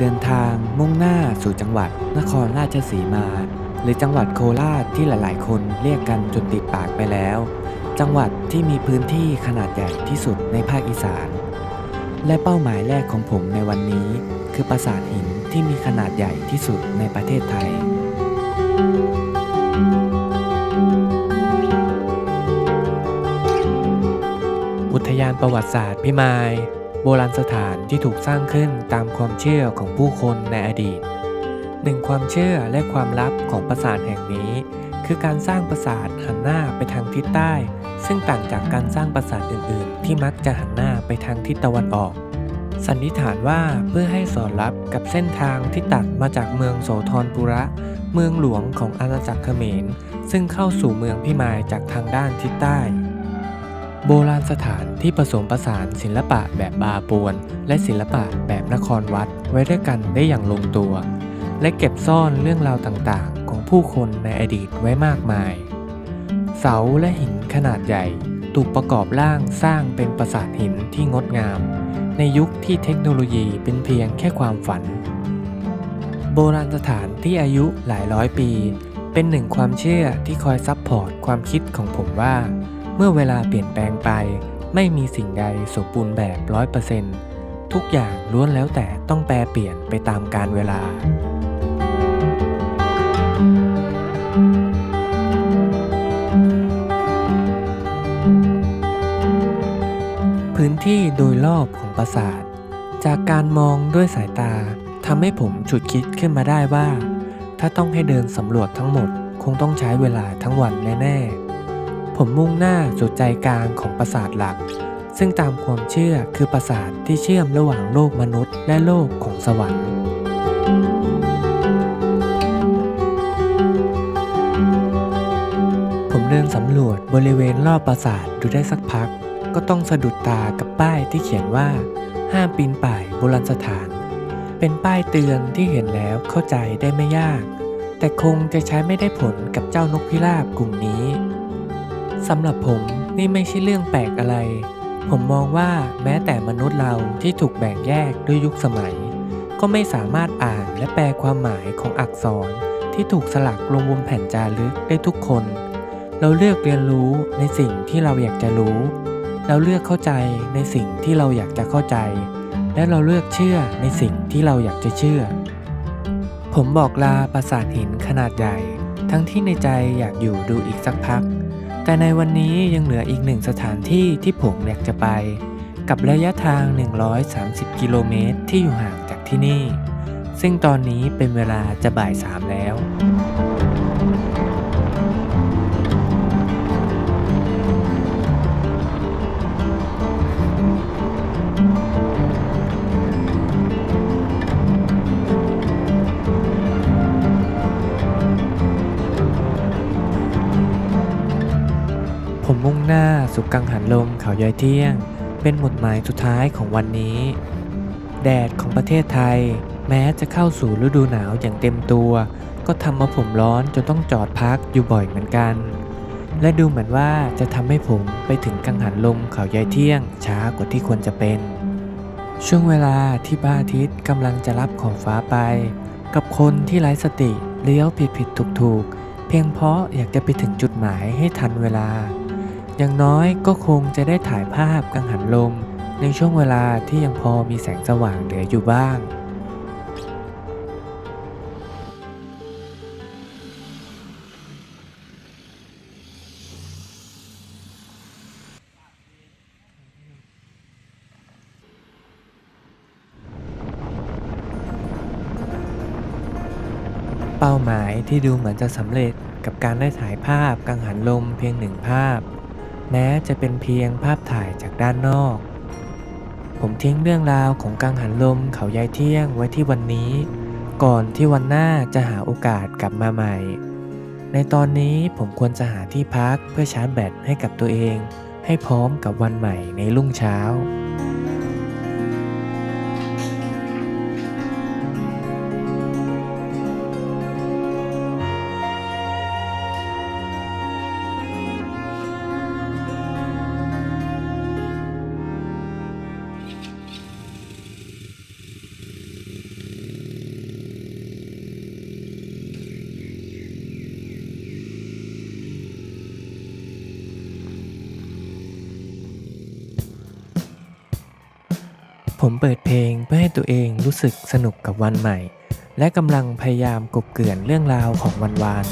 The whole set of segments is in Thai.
เดินทางมุ่งหน้าสู่จังหวัดนครราชสีมา หรือจังหวัดโคราชที่หลายๆ คนเรียกกันจนติดปากไปแล้ว จังหวัดที่มีพื้นที่ขนาดใหญ่ที่สุดในภาคอีสาน และเป้าหมายแรกของผมในวันนี้ คือปราสาทหินที่มีขนาดใหญ่ที่สุดในประเทศไทยอุทยานประวัติศาสตร์พิมาย โบราณสถานที่ถูกสร้างขึ้นตามความเชื่อของผู้คนในอดีต หนึ่งความเชื่อและความลับของปราสาทแห่งนี้ คือการสร้างปราสาทหันหน้าไปทางทิศใต้ ซึ่งต่างจากการสร้างปราสาทอื่น ๆ ที่มักจะหันหน้าไปทางทิศตะวันออก สันนิษฐานว่าเพื่อให้สอดรับกับเส้นทางที่ตัดมาจากเมืองโสธรปุระ เมืองหลวงของอาณาจักรเขมร ซึ่งเข้าสู่เมืองพิมายจากทางด้านทิศใต้ โบราณสถานที่ผสมผสานศิลปะแบบบาปวน และศิลปะแบบนครวัดไว้ด้วยกันได้อย่างลงตัว และเก็บซ่อนเรื่องราวต่างๆ ของผู้คนในอดีตไว้มากมาย เสาและหินขนาดใหญ่ถูกประกอบร่างสร้างเป็นปราสาทหินที่งดงาม ในยุคที่เทคโนโลยีเป็นเพียงแค่ความฝัน โบราณสถานที่อายุหลายร้อยปี เป็นหนึ่งความเชื่อที่คอยซับพอร์ตความคิดของผมว่า เมื่อเวลาเปลี่ยนแปลงไป ไม่มีสิ่งใดสมบูรณ์แบบร้อยเปอร์เซนต์ทุกอย่างล้วนแล้วแต่ต้องแปรเปลี่ยนไปตามกาลเวลา พื้นที่โดยรอบของปราสาท จากการมองด้วยสายตาทำให้ผมฉุดคิดขึ้นมาได้ว่า ถ้าต้องให้เดินสำรวจทั้งหมดคงต้องใช้เวลาทั้งวันแน่ๆ ผมมุ่งหน้าสู่ใจกลางของปราสาทหลัก ซึ่งตามความเชื่อคือปราสาทที่เชื่อมระหว่างโลกมนุษย์และโลกของสวรรค์ผมเดินสำรวจบริเวณรอบปราสาทดูได้สักพัก ก็ต้องสะดุดตากับป้ายที่เขียนว่า ห้ามปีนป่ายโบราณสถาน เป็นป้ายเตือนที่เห็นแล้วเข้าใจได้ไม่ยาก แต่คงจะใช้ไม่ได้ผลกับเจ้านกพิราบกลุ่มนี้ สำหรับผมนี่ไม่ใช่เรื่องแปลกอะไร ผมมองว่าแม้แต่มนุษย์เราที่ถูกแบ่งแยกด้วยยุคสมัย ก็ไม่สามารถอ่านและแปลความหมายของอักษรที่ถูกสลักลงบนแผ่นจารึกได้ทุกคน เราเลือกเรียนรู้ในสิ่งที่เราอยากจะรู้ เราเลือกเข้าใจในสิ่งที่เราอยากจะเข้าใจ และเราเลือกเชื่อในสิ่งที่เราอยากจะเชื่อ ผมบอกลาปราสาทหินขนาดใหญ่ ทั้งที่ในใจอยากอยู่ดูอีกสักพัก แต่ในวันนี้ยังเหลืออีกหนึ่งสถานที่ที่ผมอยากจะไป กับระยะทาง 130 กิโลเมตรที่อยู่ห่างจากที่นี่ ซึ่งตอนนี้เป็นเวลาจะบ่ายสามแล้ว มุ่งหน้าสู่กังหันลมเขาย้อยเที่ยง เป็นหมุดหมายสุดท้ายของวันนี้ แดดของประเทศไทย แม้จะเข้าสู่ฤดูหนาวอย่างเต็มตัว ก็ทำมาผมร้อนจนต้องจอดพักอยู่บ่อยเหมือนกัน และดูเหมือนว่าจะทำให้ผมไปถึงกังหันลมเขาย้อยเที่ยง ช้ากว่าที่ควรจะเป็น ช่วงเวลาที่พระอาทิตย์กำลังจะรับขอบฟ้าไป กับคนที่ไร้สติเลี้ยวผิดผิดถูกถูกเพียงเพราะอยากจะไปถึงจุดหมายให้ทันเวลา อย่างน้อยก็คงจะได้ถ่ายภาพกังหันลม ในช่วงเวลาที่ยังพอมีแสงสว่างเหลืออยู่บ้าง เป้าหมายที่ดูเหมือนจะสำเร็จกับการได้ถ่ายภาพกังหันลมเพียงหนึ่งภาพ แม้จะเป็นเพียงภาพถ่ายจากด้านนอก ผมทิ้งเรื่องราวของกังหันลมเขายายเที่ยงไว้ที่วันนี้ ก่อนที่วันหน้าจะหาโอกาสกลับมาใหม่ ในตอนนี้ผมควรจะหาที่พักเพื่อชาร์จแบตให้กับตัวเอง ให้พร้อมกับวันใหม่ในรุ่งเช้า ผมเปิดเพลงเพื่อให้ตัวเองรู้สึกสนุกกับวันใหม่ และกำลังพยายามกบเกลื่อนเรื่องราวของวันวาน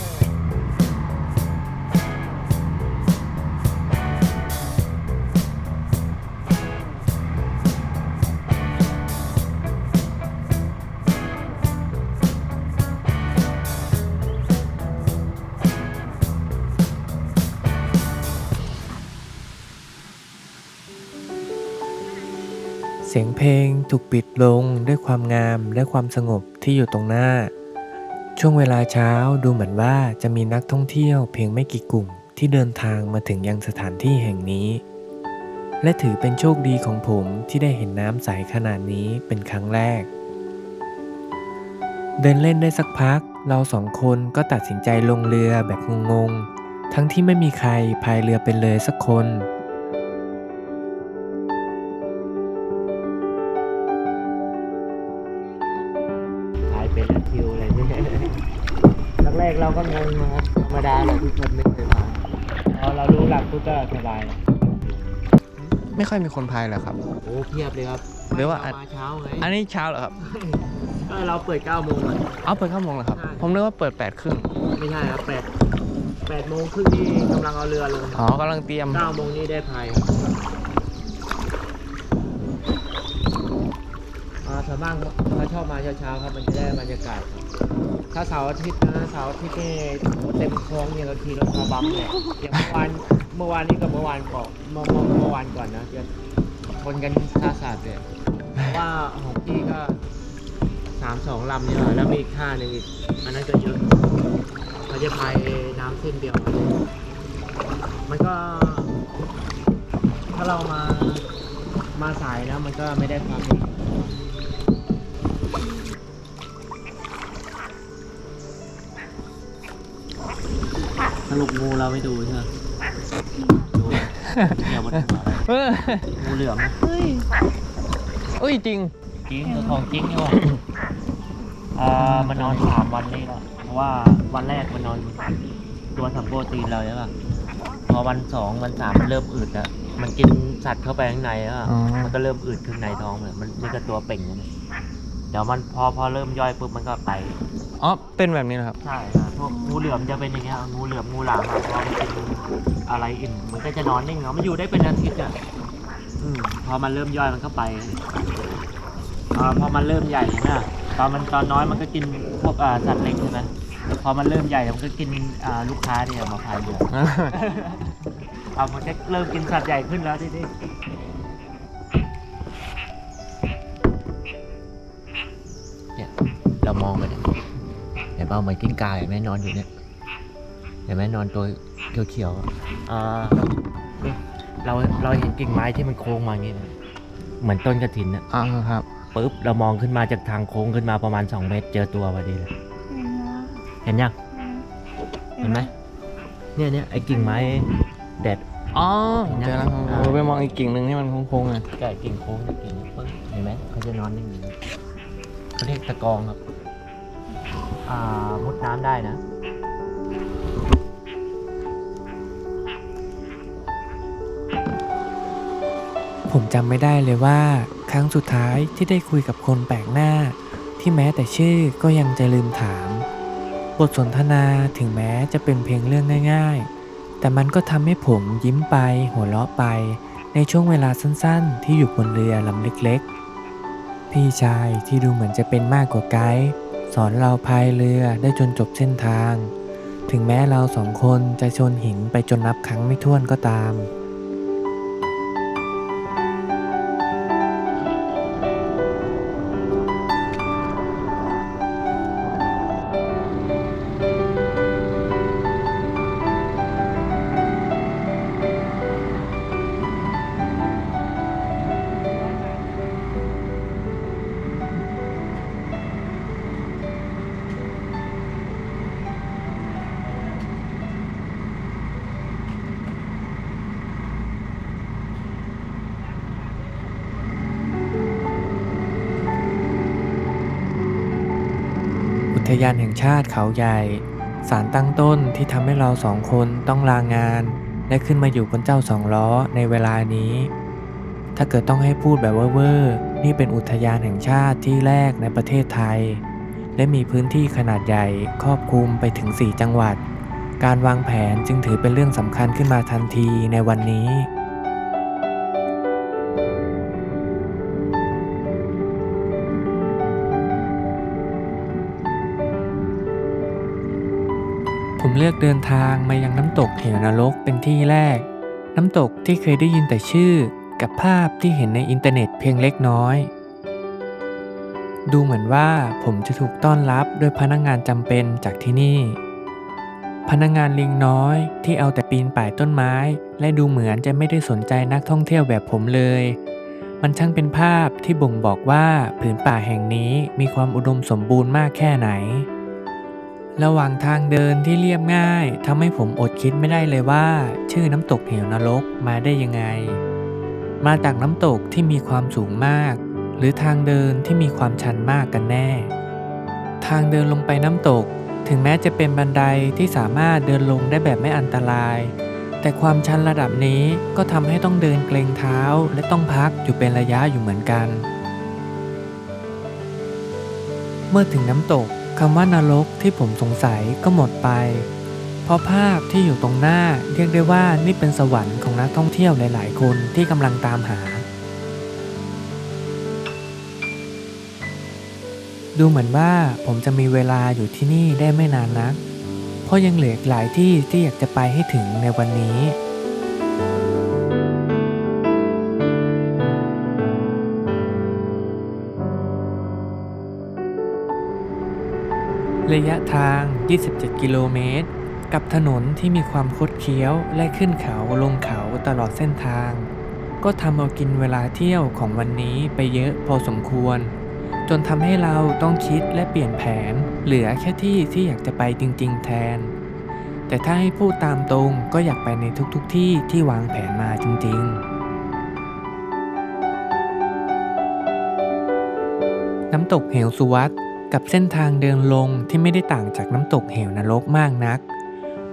สียงเพลงถูกปิดลงด้วยความงามและความสงบที่อยู่ตรงหน้า ช่วงเวลาเช้าดูเหมือนว่าจะมีนักท่องเที่ยวเพียงไม่กี่กลุ่มที่เดินทางมาถึงยังสถานที่แห่งนี้ และถือเป็นโชคดีของผมที่ได้เห็นน้ำใสขนาดนี้เป็นครั้งแรก เดินเล่นได้สักพัก เราสองคนก็ตัดสินใจลงเรือแบบงงๆ ทั้งที่ไม่มีใครพายเรือเป็นเลยสักคน กๆเราก็งงนะครับธรรมดาแหละทุกคนไม่เคยผ่านพอเรารู้หลักปุ๊บก็สบายแล้วไม่ค่อยมีคนพายเหรอครับ โอ้เพียบเลยครับหรือว่า เมาเช้าไงอันนี้เช้าเหรอครับเออเราเปิด9โมงอะ เอาเปิดข้าโมงเหรอครับ ใช่ ผมนึกว่าเปิดแปดครึ่งไม่ใช่ครับ8 8โมงครึ่งนี่กำลังเอาเรือลงอ๋อกำลังเตรียม 9โมงนี่ได้พายอ่าส่วนมากเขาชอบมาเช้าๆครับมันจะได้บรรยากาศครับ ถ้าเสาร์อาทิตย์นะเสาร์อาทิตย์นี่เต็มคลองเนี่ยเราขี่รถมาบัมเนี่ยอย่างเมื่อวานเมื่อวานนี้กับเมื่อวานก่อนเมื่อเมื่อเมื่อวานก่อนนะจะชนกันท่าศาสตร์เลยเพราะว่าของพี่ก็สามสองลำเนี่ยแล้วมีอีกท่าหนึ่งอีกอันนั้นก็เยอะเขาจะพายน้ำเส้นเดียว มันก็ ถ้าเรามามาสายนะมันก็ไม่ได้ความเรุปงูเราไม่ดูใช่ไหมดูเดี๋ยวมันหัวอะไรเอองูเหลือมอุ้ยจริง จริงตัวทองจริงนี่หว่าอ่ามันนอนสามวันนี่แล้วเพราะว่าวันแรกมันนอนตัวสัมโปรตีนเราใช่ป่ะพอวันสองวันสามมันเริ่มอืดแล้วมันกินสัตว์เข้าไปข้างในแล้วอะอ๋อ มันก็เริ่มอืดขึ้นในท้องเลยมันนี่ก็ตัวเป่งแล้วเนี่ยเดี๋ยวมันพอพอเริ่มย่อยปุ๊บมันก็ไป อ๋อ เป็นแบบนี้นะครับ ใช่ครับพวกงูเหลือมจะเป็นอย่างเงี้ยงูเหลือมงูหลามอะพอมันกินอะไรอิ่มมันก็จะนอนนิ่งเนาะมันอยู่ได้เป็นอาทิตย์อะอืมพอมันเริ่มย่อยมันก็ไปอ่าพอมันเริ่มใหญ่ใช่ไหมตอนมันตอนน้อยมันก็กินพวกอ่าสัตว์เล็กใช่ไหมพอมันเริ่มใหญ่มันก็กินอ่าลูกค้าเนี่ยมาพายเรือเอามันก็เริ่มกินสัตว์ใหญ่ขึ้นแล้วที่นี่เนี่ยเรามองไปเนี่ยเห็ นเปล่าเหมือนกิ้งก่าเห็นไหมนอนอยู่เนี่ยเห็นไหมนอนตัวเขียวๆอะอ่าเราเราเห็นกิ่งไม้ที่มันโค้งมาอย่างงี้นะเหมือนต้นกระถินอะอ๋อครับ ปุ๊บเรามองขึ้นมาจากทางโค้งขึ้นมาประมาณ 2 เมตร เจอตัวพอดีเลยเห็นยังเห็นไหมเนี่ยเนี่ยไอ้กิ่งไม้แดดอ๋อเจอแล้วครับอ่าโอ้ไปมองอีกกิ่งหนึ่งที่มันโค้งๆอะใกล้กิ่งโค้งเนี่ยกิ่งนี้ปึ๊บเห็นไหมเขาจะนอนนิ่งๆเขาเรียกตะกองครับ อ่ามุดน้ำได้นะผมจำไม่ได้เลยว่า ครั้งสุดท้ายที่ได้คุยกับคนแปลกหน้า ที่แม้แต่ชื่อก็ยังจะลืมถาม บทสนทนาถึงแม้จะเป็นเพียงเรื่องง่าย ๆ แต่มันก็ทำให้ผมยิ้มไปหัวเราะไป ในช่วงเวลาสั้นๆ ที่อยู่บนเรือลำเล็กๆ พี่ชายที่ดูเหมือนจะเป็นมากกว่าไกด์ สอนเราพายเรือได้จนจบเส้นทาง ถึงแม้เราสองคนจะชนหินไปจนนับครั้งไม่ถ้วนก็ตาม ยานแห่งชาติเขาใหญ่ สารตั้งต้นที่ทำให้เราสองคนต้องลางาน และขึ้นมาอยู่บนเจ้าสองล้อในเวลานี้ ถ้าเกิดต้องให้พูดแบบเว่อร์นี่เป็นอุทยานแห่งชาติที่แรกในประเทศไทย และมีพื้นที่ขนาดใหญ่ครอบคลุมไปถึง 4 จังหวัด การวางแผนจึงถือเป็นเรื่องสำคัญขึ้นมาทันทีในวันนี้ ผมเลือกเดินทางมายังน้ำตกเหวนรกเป็นที่แรก น้ำตกที่เคยได้ยินแต่ชื่อ กับภาพที่เห็นในอินเทอร์เน็ตเพียงเล็กน้อย ดูเหมือนว่าผมจะถูกต้อนรับด้วยพนักงานจำเป็นจากที่นี่ พนักงานลิงน้อยที่เอาแต่ปีนป่ายต้นไม้ และดูเหมือนจะไม่ได้สนใจนักท่องเที่ยวแบบผมเลย มันช่างเป็นภาพที่บ่งบอกว่าผืนป่าแห่งนี้มีความอุดมสมบูรณ์มากแค่ไหน ระหว่างทางเดินที่เรียบง่ายทำให้ผมอดคิดไม่ได้เลยว่า ชื่อน้ำตกเหวนรกมาได้ยังไง มาจากน้ำตกที่มีความสูงมาก หรือทางเดินที่มีความชันมากกันแน่ ทางเดินลงไปน้ำตก ถึงแม้จะเป็นบันไดที่สามารถเดินลงได้แบบไม่อันตราย แต่ความชันระดับนี้ก็ทำให้ต้องเดินเกรงเท้าและต้องพักอยู่เป็นระยะอยู่เหมือนกัน เมื่อถึงน้ำตก คำว่านรกที่ผมสงสัยก็หมดไป เพราะภาพที่อยู่ตรงหน้าเรียกได้ว่านี่เป็นสวรรค์ของนักท่องเที่ยวหลาย ๆ คนที่กำลังตามหา ดูเหมือนว่าผมจะมีเวลาอยู่ที่นี่ได้ไม่นานนัก เพราะยังเหลือหลายที่ที่อยากจะไปให้ถึงในวันนี้ ระยะทาง 27 กิโลเมตร กับถนนที่มีความคดเคี้ยวและขึ้นเขาลงเขาตลอดเส้นทาง ก็ทำเอากินเวลาเที่ยวของวันนี้ไปเยอะพอสมควร จนทำให้เราต้องคิดและเปลี่ยนแผน เหลือแค่ที่ที่อยากจะไปจริง ๆ แทน แต่ถ้าให้พูดตามตรงก็อยากไปในทุกๆทที่ที่วางแผนมาจริง ๆน้ำตกเหวสุวัต กับเส้นทางเดินลงที่ไม่ได้ต่างจากน้ำตกเหวนรกมากนัก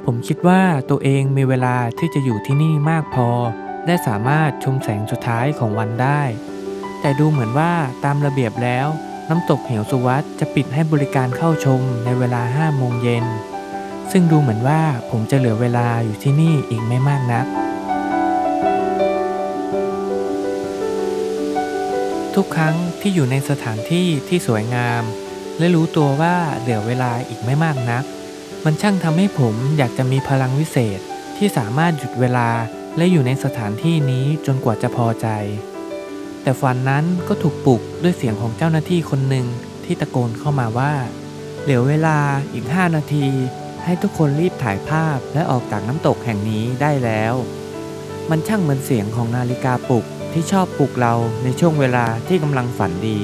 ผมคิดว่าตัวเองมีเวลาที่จะอยู่ที่นี่มากพอ และสามารถชมแสงสุดท้ายของวันได้ แต่ดูเหมือนว่าตามระเบียบแล้ว น้ำตกเหวสุวัตจะปิดให้บริการเข้าชมในเวลา5โมงเย็น ซึ่งดูเหมือนว่าผมจะเหลือเวลาอยู่ที่นี่อีกไม่มากนักทุกครั้งที่อยู่ในสถานที่ที่สวยงาม และรู้ตัวว่าเหลือเวลาอีกไม่มากนัก มันช่างทำให้ผมอยากจะมีพลังวิเศษที่สามารถหยุดเวลาและอยู่ในสถานที่นี้จนกว่าจะพอใจ แต่ฝันนั้นก็ถูกปลุกด้วยเสียงของเจ้าหน้าที่คนหนึ่งที่ตะโกนเข้ามาว่า เหลือเวลาอีก 5 นาที ให้ทุกคนรีบถ่ายภาพและออกจากน้ำตกแห่งนี้ได้แล้ว มันช่างเหมือนเสียงของนาฬิกาปลุกที่ชอบปลุกเราในช่วงเวลาที่กำลังฝันดี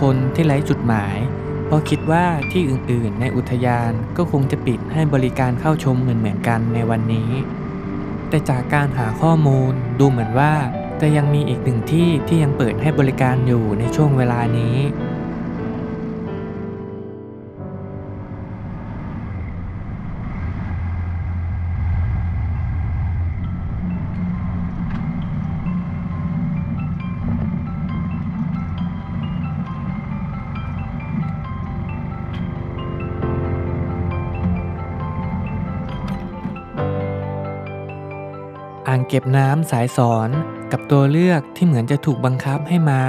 คนที่ไร้จุดหมาย เพราะคิดว่าที่อื่นๆ ในอุทยานก็คงจะปิดให้บริการเข้าชมเหมือนๆกันในวันนี้ แต่จากการหาข้อมูลดูเหมือนว่าจะยังมีอีกหนึ่งที่ที่ยังเปิดให้บริการอยู่ในช่วงเวลานี้ อ่างเก็บน้ำสายสอนกับตัวเลือกที่เหมือนจะถูกบังคับให้มา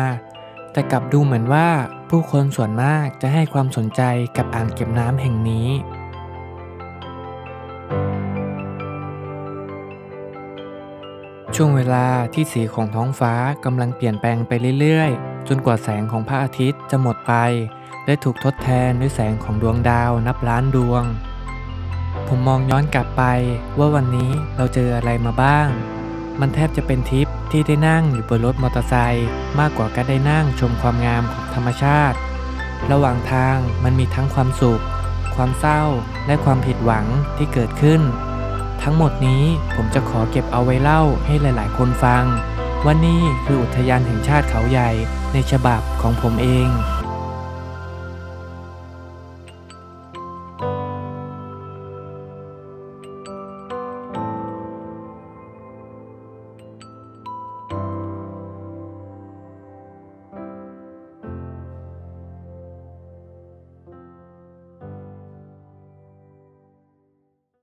แต่กลับดูเหมือนว่าผู้คนส่วนมากจะให้ความสนใจกับอ่างเก็บน้ำแห่งนี้ ช่วงเวลาที่สีของท้องฟ้ากำลังเปลี่ยนแปลงไปเรื่อยๆ จนกว่าแสงของพระอาทิตย์จะหมดไป และถูกทดแทนด้วยแสงของดวงดาวนับล้านดวง ผมมองย้อนกลับไปว่าวันนี้เราเจออะไรมาบ้าง มันแทบจะเป็นทริปที่ได้นั่งอยู่บนรถมอเตอร์ไซค์มากกว่าการได้นั่งชมความงามของธรรมชาติ ระหว่างทางมันมีทั้งความสุข ความเศร้า และความผิดหวังที่เกิดขึ้น ทั้งหมดนี้ผมจะขอเก็บเอาไว้เล่าให้หลาย ๆ คนฟังว่านี่คืออุทยานแห่งชาติเขาใหญ่ในฉบับของผมเอง